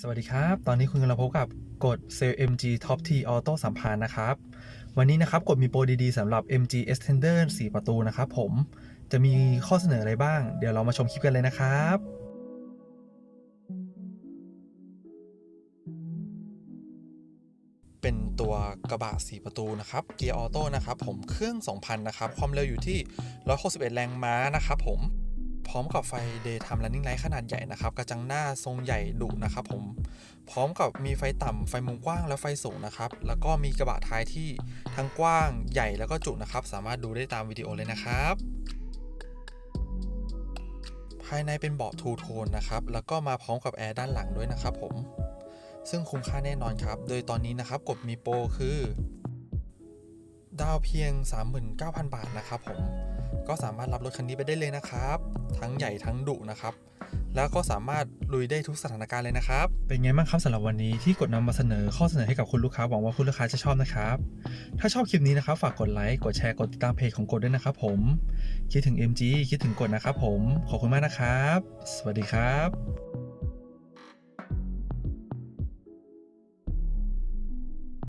สวัสดีครับ ตอนนี้คุณกำลังพบกับกด Sale MG Top T Auto สัมพันธ์นะครับ วันนี้นะครับกดมีโปรดีๆสำหรับ MG Extender 4 ประตูนะครับผม จะมีข้อเสนออะไรบ้าง เดี๋ยวเรามาชมคลิปกันเลยนะครับเป็นตัวกระบะ 4 ประตูนะครับ เกียร์ออโต้นะครับผม เครื่อง 2,000 นะครับ ความเร็วอยู่ที่ 161 แรงม้านะครับผม ร้อมกับไฟ Daytime Running Light ขนาดใหญ่นะครับ กระจังหน้าทรงใหญ่ดุนะครับผม พร้อมกับมีไฟต่ำไฟมุมกว้างและไฟสูงนะครับ แล้วก็มีกระบะท้ายที่ทั้งกว้างใหญ่แล้วก็จุนะครับ สามารถดูได้ตามวิดีโอเลยนะครับ ภายในเป็นเบาะทูโทนนะครับ แล้วก็มาพร้อมกับแอร์ด้านหลังด้วยนะครับผม ซึ่งคุ้มค่าแน่นอนครับ โดยตอนนี้นะครับกดมีโปรคือ ดาวเพียง 39,000 บาทนะครับผมก็สามารถรับรถคันนี้ไปได้เลยนะครับ ทั้งใหญ่ทั้งดุนะครับ แล้วก็สามารถลุยได้ทุกสถานการณ์เลยนะครับ เป็นไงบ้างครับสำหรับวันนี้ที่กดนำมาเสนอข้อเสนอให้กับคุณลูกค้าหวังว่าคุณลูกค้าจะชอบนะครับ ถ้าชอบคลิปนี้นะครับ ฝากกดไลค์กดแชร์กดติดตามเพจของกดด้วยนะครับ ผมคิดถึง MG คิดถึงกดนะครับ ผมขอบคุณมากนะครับ สวัสดีครับ